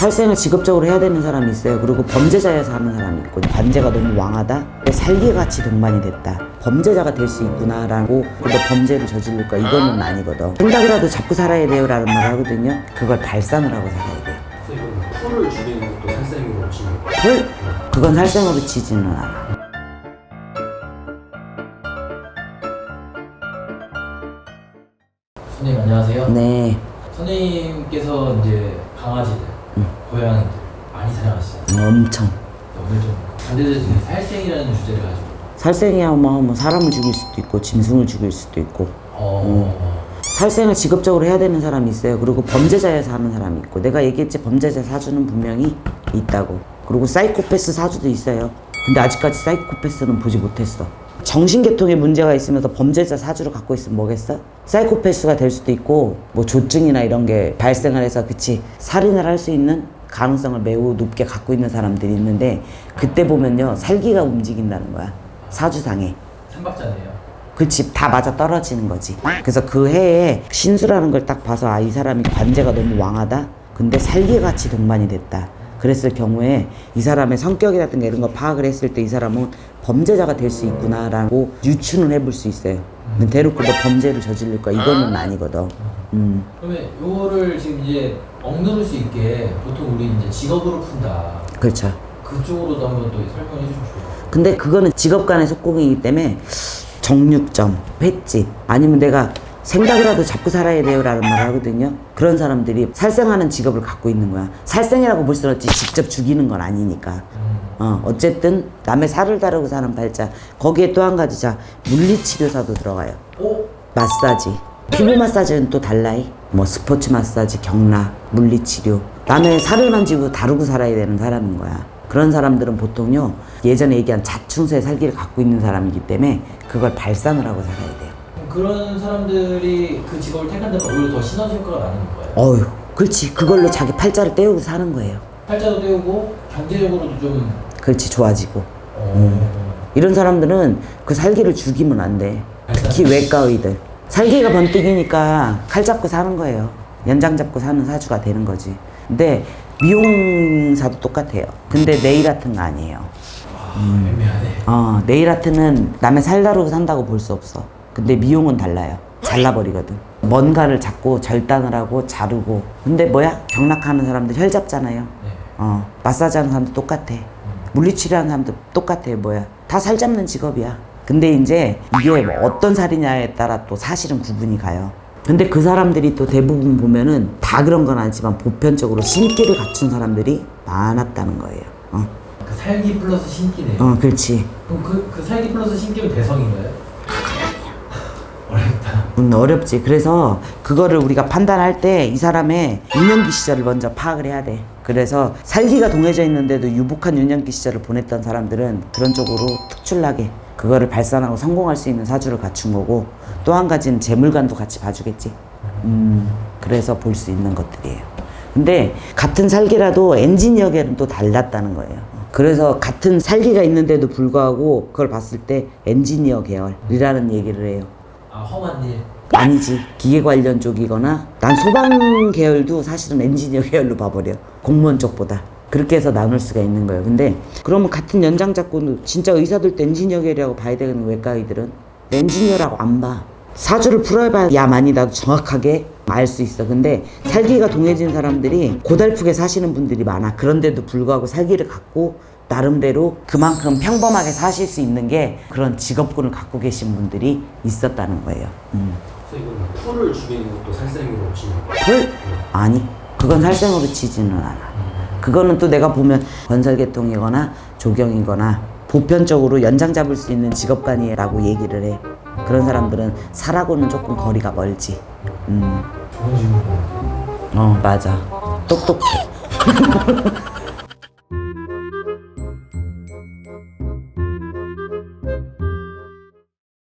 살생을 직업적으로 해야 되는 사람이 있어요. 그리고 범죄자여서 하는 사람이 있고 관제가 너무 왕하다. 내 살기같이 동반이 됐다. 범죄자가 될 수 있구나라고 그거 범죄를 저지를 거야. 이거는 아니거든. 생각이라도 잡고 살아야 돼요라는 말 하거든요. 그걸 발산을 하고 살아야 돼요. 이거는 풀을 죽이는 것도 살생으로 치는 거 풀? 그건 살생으로 치지는 않아. 선생님 안녕하세요 네. 선생님께서 이제 강아지들, 고양이들 많이 엄청. 오늘 좀 반대들 중에 살생이라는 주제를 가지고 살생이야 뭐, 뭐 사람을 죽일 수도 있고 짐승을 죽일 수도 있고 어... 살생을 직업적으로 해야 되는 사람이 있어요. 그리고 범죄자여서 하는 사람이 있고 내가 얘기했지 범죄자 사주는 분명히 있다고. 그리고 사이코패스 사주도 있어요. 근데 아직까지 사이코패스는 보지 못했어. 정신계통에 문제가 있으면서 범죄자 사주를 갖고 있으면 뭐겠어? 사이코패스가 될 수도 있고 뭐 조증이나 이런 게 발생을 해서 그치 살인을 할 수 있는 가능성을 매우 높게 갖고 있는 사람들이 있는데 그때 보면요 살기가 움직인다는 거야. 사주상에. 삼박자네요. 그치 다 맞아 떨어지는 거지. 그래서 그 해에 신수라는 걸 딱 봐서 아 이 사람이 관제가 너무 왕하다? 근데 살기같이 동반이 됐다 그랬을 경우에 이 사람의 성격이라든가 이런 거 파악을 했을 때 이 사람은 범죄자가 될 수 있구나라고 유추는 해볼 수 있어요. 근데 대놓고 너 범죄를 저지를 거야. 이거는 아니거든. 음. 그러면 요거를 지금 이제 억누를 수 있게 보통 우리 이제 직업으로 푼다. 그렇죠. 그쪽으로도 한번 또 설명해 주시면 좋을 근데 그거는 직업 간의 속공이기 때문에 정육점, 횟집 아니면 내가 생각이라도 잡고 살아야 돼요 라는 말을 하거든요. 그런 사람들이 살생하는 직업을 갖고 있는 거야. 살생이라고 볼 수는 없지 직접 죽이는 건 아니니까. 어, 어쨌든 남의 살을 다루고 사는 발자. 거기에 또 한 가지 자 물리치료사도 들어가요. 오? 마사지. 피부 마사지는 또 달라이. 뭐 스포츠 마사지, 경락, 물리치료. 남의 살을 만지고 다루고 살아야 되는 사람인 거야. 그런 사람들은 보통요, 예전에 얘기한 자충수의 살기를 갖고 있는 사람이기 때문에 그걸 발산을 하고 살아야 돼요. 그런 사람들이 그 직업을 택한다면 오히려 더 시너지 효과가 나는 거예요 어휴, 그렇지. 그걸로 자기 팔자를 떼우고 사는 거예요. 팔자도 떼우고 경제적으로도 좀 그렇지, 좋아지고. 어... 이런 사람들은 그 살기를 죽이면 안 돼. 특히 외과 의들. 살기가 번뜩이니까 칼 잡고 사는 거예요. 연장 잡고 사는 사주가 되는 거지. 근데 미용사도 똑같아요. 근데 네일 아트는 아니에요. 아, 애매하네 어, 네일 아트는 남의 살 다루고 산다고 볼 수 없어. 근데 미용은 달라요. 잘라버리거든. 뭔가를 잡고 절단을 하고 자르고. 근데 뭐야? 경락하는 사람들 혈 잡잖아요. 네. 어, 마사지 하는 사람도 똑같아. 물리치료 하는 사람도 똑같아. 뭐야. 다 살 잡는 직업이야. 근데 이제 이게 뭐 어떤 살이냐에 따라 또 사실은 구분이 가요. 근데 그 사람들이 또 대부분 보면은 다 그런 건 아니지만 보편적으로 신기를 갖춘 사람들이 많았다는 거예요. 어, 그 살기 플러스 신기네요 어 그렇지. 그럼 그, 그 살기 플러스 신기면 대성인가요? 어렵다 음, 어렵지. 그래서 그거를 우리가 판단할 때 이 사람의 유년기 시절을 먼저 파악을 해야 돼. 그래서 살기가 동해져 있는데도 유복한 유년기 시절을 보냈던 사람들은 그런 쪽으로 특출나게 그거를 발산하고 성공할 수 있는 사주를 갖춘 거고 또 한 가지는 재물관도 같이 봐주겠지. 음, 그래서 볼 수 있는 것들이에요. 근데 같은 살기라도 엔지니어계는 또 달랐다는 거예요. 그래서 같은 살기가 있는데도 불구하고 그걸 봤을 때 엔지니어 계열이라는 얘기를 해요. 아 험한 일. 아니지. 기계 관련 쪽이거나. 난 소방 계열도 사실은 엔지니어 계열로 봐버려. 공무원 쪽보다. 그렇게 해서 나눌 수가 있는 거예요. 근데 그러면 같은 연장 잡고 진짜 의사들도 엔지니어 계열이라고 봐야 되는 외과 의들은. 엔지니어라고 안봐. 사주를 풀어봐야만이 나도 정확하게 알 수 있어. 근데 살기가 동해진 사람들이 고달프게 사시는 분들이 많아. 그런데도 불구하고 살기를 갖고 나름대로 그만큼 평범하게 사실 수 있는 게 그런 직업군을 갖고 계신 분들이 있었다는 거예요. 음. 그래서 이거는 풀을 죽이는 것도 살생으로 치는 거 풀? 아니, 그건 살생으로 치지는 않아. 그거는 또 내가 보면 건설계통이거나 조경이거나 보편적으로 연장 잡을 수 있는 직업관이라고 얘기를 해. 그런 사람들은 살하고는 조금 거리가 멀지. 음, 어, 맞아. 똑똑해.